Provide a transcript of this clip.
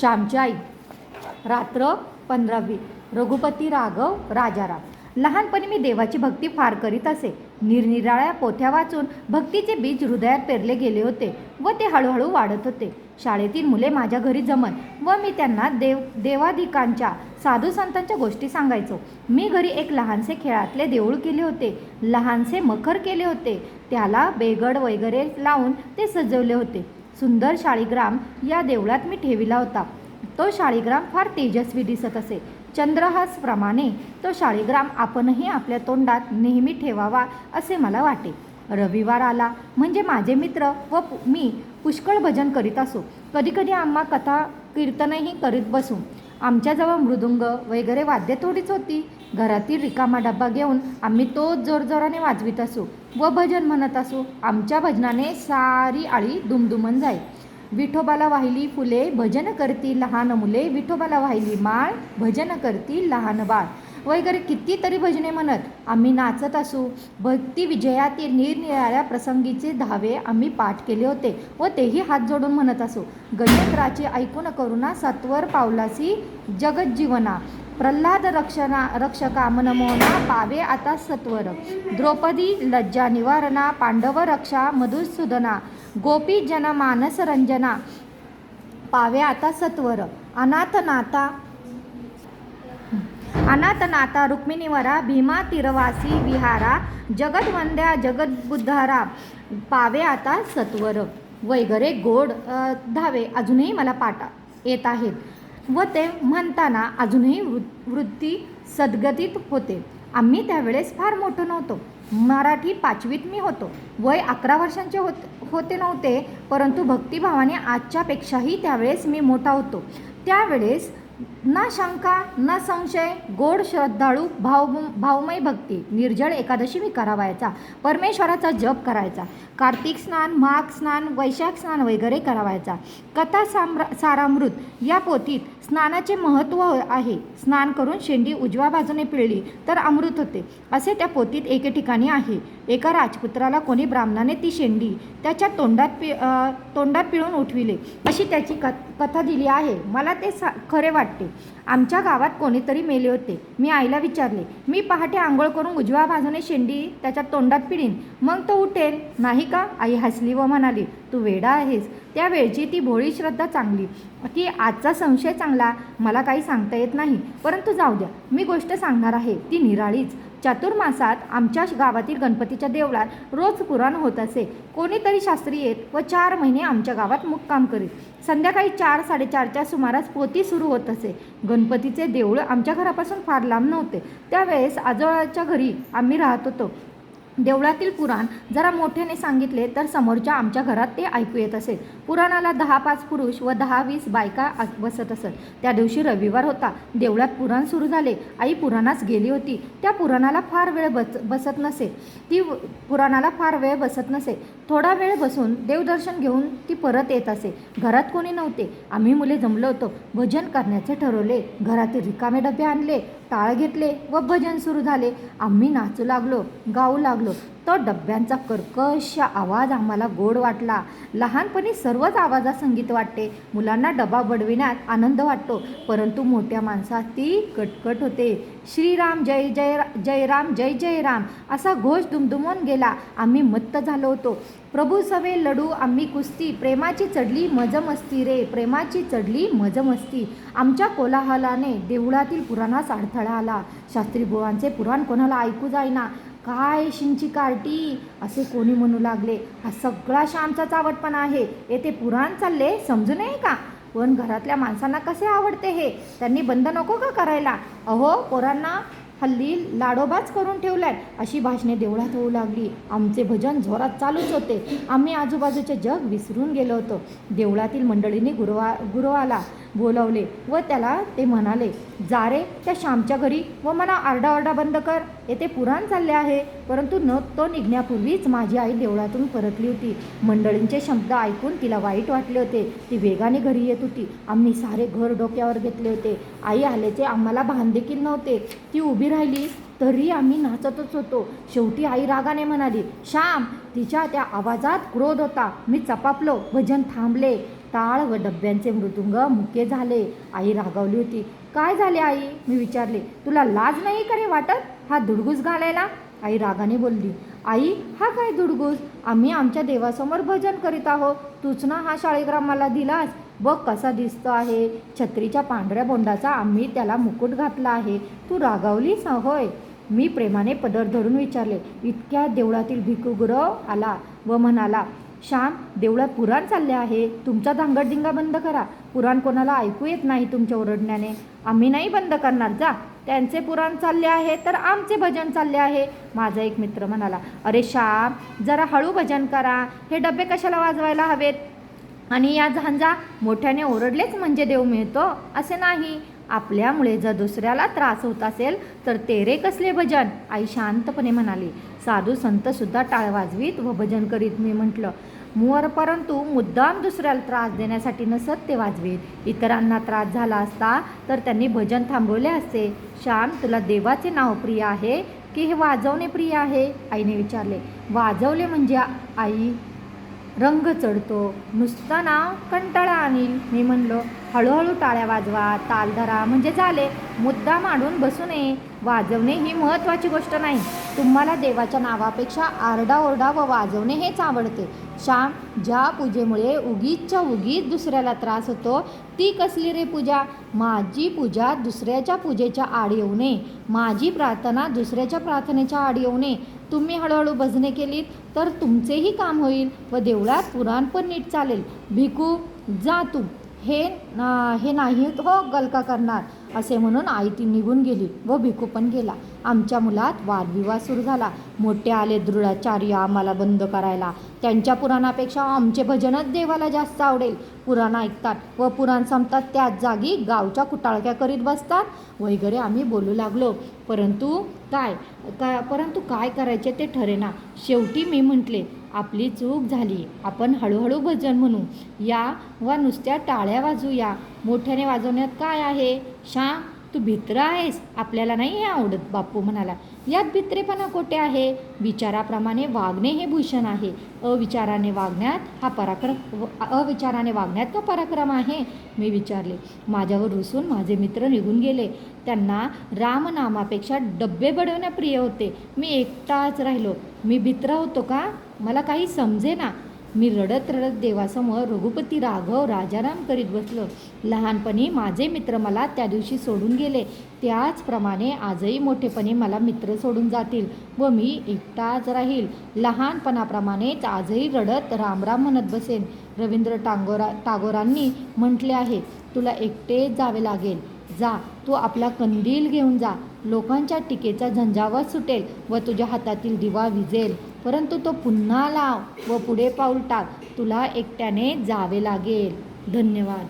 श्यामची आई. रात्र पंधरावी. रघुपती राघव राजाराम. लहानपणी मी देवाची भक्ती फार करीत असे. निरनिराळ्या पोथ्या वाचून भक्तीचे बीज हृदयात पेरले गेले होते व ते हळूहळू वाढत होते. शाळेतील मुले माझ्या घरी जमत व मी त्यांना देव देवाधिकांच्या साधू संतांच्या गोष्टी सांगायचो. मी घरी एक लहानसे खेळातले देऊळ केले होते. लहानसे मखर केले होते. त्याला बेगड वगैरे लावून ते सजवले होते. सुंदर शाळीग्राम या देवळात मी ठेविला होता. तो शाळीग्राम फार तेजस्वी दिसत असे. चंद्रहासप्रमाणे तो शाळीग्राम आपणही आपल्या तोंडात नेहमी ठेवावा असे मला वाटे. रविवार आला. म्हणजे माझे मित्र व पु- मी पुष्कळ भजन करीत असो. कधीकधी आम्हा कथा कीर्तनही करीत बसू. आमच्याजवळ मृदुंग वगैरे वाद्य थोडीच होती. घरातील रिकामा डब्बा घेऊन आम्ही तो जोरजोराने वाजवीत असू व भजन म्हणत असू आमच्या भजनाने सारी आळी दुमदुमन जाई. विठोबाला वाहिली फुले भजन करती लहान मुले. विठोबाला वाहिली माळ भजन करती लहान बाळ. वगैरे कितीतरी भजने म्हणत आम्ही नाचत असू. भक्ती विजयातील निरनिराळ्या प्रसंगीचे धावे आम्ही पाठ केले होते व तेही हात जोडून म्हणत असू. गजेंद्राचे ऐकून करुणा सत्वर पावलासी जगज्जीवना. प्रल्हाद रक्षणा रक्षका मनमोहना पावे आता सत्वर. द्रौपदी लज्जा निवारणा पांडव रक्षा मधुसूदना गोपी जन मानस रंजना पावे आता सत्वर. अनाथ नाता अनाथनाथा रुक्मिणीवरा भीमा तिरवासी विहारा जगदवंद्या जगदबुद्धारा पावे आता सत्वर. वगैरे गोड धावे अजूनही मला पाटा येत आहेत. व ते म्हणताना अजूनही वृ वृत्ती सद्गतीत होते. आम्ही त्यावेळेस फार मोठं नव्हतो. मराठी पाचवीत मी होतो. वय अकरा वर्षांचे होत होते नव्हते परंतु भक्तिभावाने आजच्यापेक्षाही त्यावेळेस मी मोठा होतो. त्यावेळेस ना शंका ना संशय गोड श्रद्धाळू भाव भावमय भक्ती निर्जळ एकादशी मी करावायचा परमेश्वराचा जप करायचा कार्तिक स्नान माघ स्नान वैशाख स्नान वगैरे करावायचा कथा साम्र सारामृत या पोथीत स्नानाचे महत्त्व आहे. स्नान करून शेंडी उजव्या बाजूने पिळली तर अमृत होते. असे त्या पोतीत एके ठिकाणी आहे. एका राजपुत्राला कोणी ब्राह्मणाने ती शेंडी त्याच्या तोंडात पि तोंडात पिळून उठविले. अशी त्याची कथ कथा दिली आहे. मला ते सा खरे वाटते. आमच्या गावात कोणीतरी मेले होते. मी आईला विचारले मी पहाटे आंघोळ करून उजव्या बाजूने शेंडी त्याच्या तोंडात पिळीन मग तो उठेल. नाही का? आई हसली व म्हणाली तू वेडा आहेस त्या वेळची ती भोळी श्रद्धा चांगली. की आजचा संशय चांगला मला काही सांगता येत नाही. परंतु जाऊ द्या मी गोष्ट सांगणार आहे ती निराळीच. चातुर्मासात आमच्या गावातील गणपतीच्या देवळात रोज पुराण होत असे. कोणीतरी शास्त्री येत व चार महिने आमच्या गावात मुक्काम करीत. संध्याकाळी चार साडेचारच्या सुमारास पोती सुरू होत असे. गणपतीचे देऊळ आमच्या घरापासून फार लांब नव्हते. त्यावेळेस आजोळाच्या घरी आम्ही राहत होतो. देवळातील पुराण जरा मोठ्याने सांगितले तर समोरच्या आमच्या घरात ते ऐकू येत असे पुराणाला दहा पाच पुरुष व दहा वीस बायका बसत असत. त्या दिवशी रविवार होता. देवळात पुराण सुरू झाले. आई पुराणास गेली होती. त्या पुराणाला फार वेळ बस बसत नसे. ती पुराणाला फार वेळ बसत नसे. थोडा वेळ बसून देवदर्शन घेऊन ती परत येत असे. घरात कोणी नव्हते. आम्ही मुले जमलो होतो. भजन करण्याचे ठरवले. घरातील रिकामे डबे आणले. टाळ घेतले व भजन सुरू झाले. आम्ही नाचू लागलो. गाऊ लागलो. तो डब्यांचा कर्कश आवाज आम्हाला गोड वाटला. लहानपणी सर्वच आवाजात संगीत वाटते. मुलांना डबा बडविण्यात आनंद वाटतो परंतु मोठ्या माणसात ती कटकट होते. श्रीराम जय जय जय राम जय जय राम असा घोष दुमदुमून गेला. आम्ही मत्त झालो होतो. प्रभू सवे लडू आम्ही कुस्ती. प्रेमाची चढली मजमस्ती रे प्रेमाची चढली मजमस्ती आमच्या कोलाहलाने देवळातील पुराणास अडथळा आला. शास्त्री बुवांचे पुराण कोणाला ऐकू जाईना. काय शिंची कार्टी? असे कोणी म्हणू लागले हा सगळा श्यामचा चावटपणा आहे येथे पुराण चालले समजू नये का? पण घरातल्या माणसांना कसे आवडते हे? त्यांनी बंद नको का करायला? अहो पोरांना हल्ली लाडोबाच करून ठेवलाय. अशी भाषणे देवळात होऊ लागली. आमचे भजन जोरात चालूच होते. आम्ही आजूबाजूचे जग विसरून गेलो होतो. देवळातील मंडळींनी गुरुवा गुरुवाला बोलवले व त्याला ते म्हणाले जा रे त्या श्यामच्या घरी व मला आरडाओरडा बंद कर. येथे पुराण चालले आहे. परंतु न तो निघण्यापूर्वीच माझी आई देवळातून परतली होती. मंडळींचे शब्द ऐकून तिला वाईट वाटले होते. ती वेगाने घरी येत होती. आम्ही सारे घर डोक्यावर घेतले होते. आई आल्याचे आम्हाला भान देखील नव्हते. ती उभी राहिली तरी आम्ही नाचतच होतो. शेवटी आई रागाने म्हणाली श्याम तिच्या त्या आवाजात क्रोध होता. मी चपापलो. भजन थांबले. टाळ व डब्यांचे मृदुंग मुके झाले. आई रागावली होती. काय झाले आई? मी विचारले. तुला लाज नाही का रे वाटत? हा दुडगूस घालायला? आई रागाने बोलली. आई हा काय दुडगूस? आम्ही आमच्या देवासमोर भजन करीत आहोत. तूच ना हा शाळेग्राम मला दिलास. बघ कसा दिसतो आहे. छत्रीच्या पांढऱ्या बोंडाचा आम्ही त्याला मुकुट घातला आहे. तू रागावलीस होय? मी प्रेमाने पदर धरून विचारले. इतक्या देवळातील भिकुगुरव आला व म्हणाला श्याम देवळात पुराण चालले आहे. तुमचा धांगडधिंगा बंद करा. पुराण कोणाला ऐकू येत नाही तुमच्या ओरडण्याने. आम्ही नाही बंद करणार. जा. त्यांचे पुराण चालले आहे तर आमचे भजन चालले आहे. माझा एक मित्र म्हणाला अरे श्याम जरा हळू भजन करा. हे डबे कशाला वाजवायला हवेत? आणि या झांजा मोठ्याने ओरडलेच म्हणजे देव मिळतो. असे नाही. आपल्यामुळे जर दुसऱ्याला त्रास होत असेल तर तेरे कसले भजन? आई शांतपणे म्हणाली. साधू संतसुद्धा टाळ वाजवीत व भजन करीत मी म्हटलं. मोर परंतु मुद्दाम दुसऱ्याला त्रास देण्यासाठी नसत ते वाजवीत. इतरांना त्रास झाला असता तर त्यांनी भजन थांबवले असते. श्याम तुला देवाचे नाव प्रिय आहे की हे वाजवणे प्रिय आहे? आईने विचारले. वाजवले म्हणजे आई? रंग चढतो. नुसता ना कंटाळा आणील मी म्हणलो हळूहळू टाळ्या वाजवा ताल धरा. म्हणजे झाले. मुद्दा मांडून बसू नये. वाजवणे ही महत्त्वाची गोष्ट नाही. तुम्हाला देवाच्या नावापेक्षा आरडाओरडा व वाजवणे हेच आवडते. श्याम ज्या पूजेमुळे उगीचच्या उगीच दुसऱ्याला त्रास होतो ती कसली रे पूजा? माझी पूजा दुसऱ्याच्या पूजेच्या आड येऊ नये. माझी प्रार्थना दुसऱ्याच्या प्रार्थनेच्या आड येऊ नये. तुम्ही हळूहळू भजने केलीत तर तुमचेही काम होईल व देवळात पुराण पण नीट चालेल. भिकू जा तू. हे हे नाही हो गलका करणार असे म्हणून आई ती निघून गेली व भिकू पण गेला. आमच्या मुलात वादविवाद सुरू झाला. मोठे आले दृढाचार्य आम्हाला बंद करायला. त्यांच्या पुराणापेक्षा आमचे भजनच देवाला जास्त आवडेल. पुराण ऐकतात व पुराण संपतात त्याच जागी गावच्या कुटाळक्या करीत बसतात. वगैरे आम्ही बोलू लागलो. परंतु काय का परंतु काय करायचे ते ठरेना. शेवटी मी म्हटले आपली चूक झाली. आपण हळूहळू भजन म्हणू. या वा नुसत्या टाळ्या वाजूया. मोठ्याने वाजवण्यात काय आहे? शा तू भित्र आहेस. आपल्याला नाही हे आवडत बापू म्हणाला. यात भित्रेपणा कोठे आहे. विचाराप्रमाणे वागणे हे भूषण आहे. अविचाराने वागण्यात हा पराक्रम अविचाराने वागण्यात का पराक्रम आहे मी विचारले. माझ्यावर रुसून माझे मित्र निघून गेले. त्यांना रामनामापेक्षा डब्बे बडवण्या प्रिय होते. मी एकटाच राहिलो. मी भित्र होतो का? मला काही समजे ना मी रडत रडत देवासमोर रघुपती राघव राजाराम करीत बसलो. लहानपणी माझे मित्र मला त्या दिवशी सोडून गेले. त्याचप्रमाणे आजही मोठेपणी मला मित्र सोडून जातील व मी एकटाच राहील. लहानपणाप्रमाणेच आजही रडत रामराम म्हणत बसेन. रवींद्र टागोरा टागोरांनी म्हटले आहे तुला एकटेच जावे लागेल. जा. तू आपला कंदील घेऊन जा. लोकांच्या टीकेचा झंझावात सुटेल व तुझ्या हातातील दिवा विजेल. परंतु तो पुन्हा लाव व पुढे पाऊल टाक. तुला एकट्याने जावे लागेल. धन्यवाद.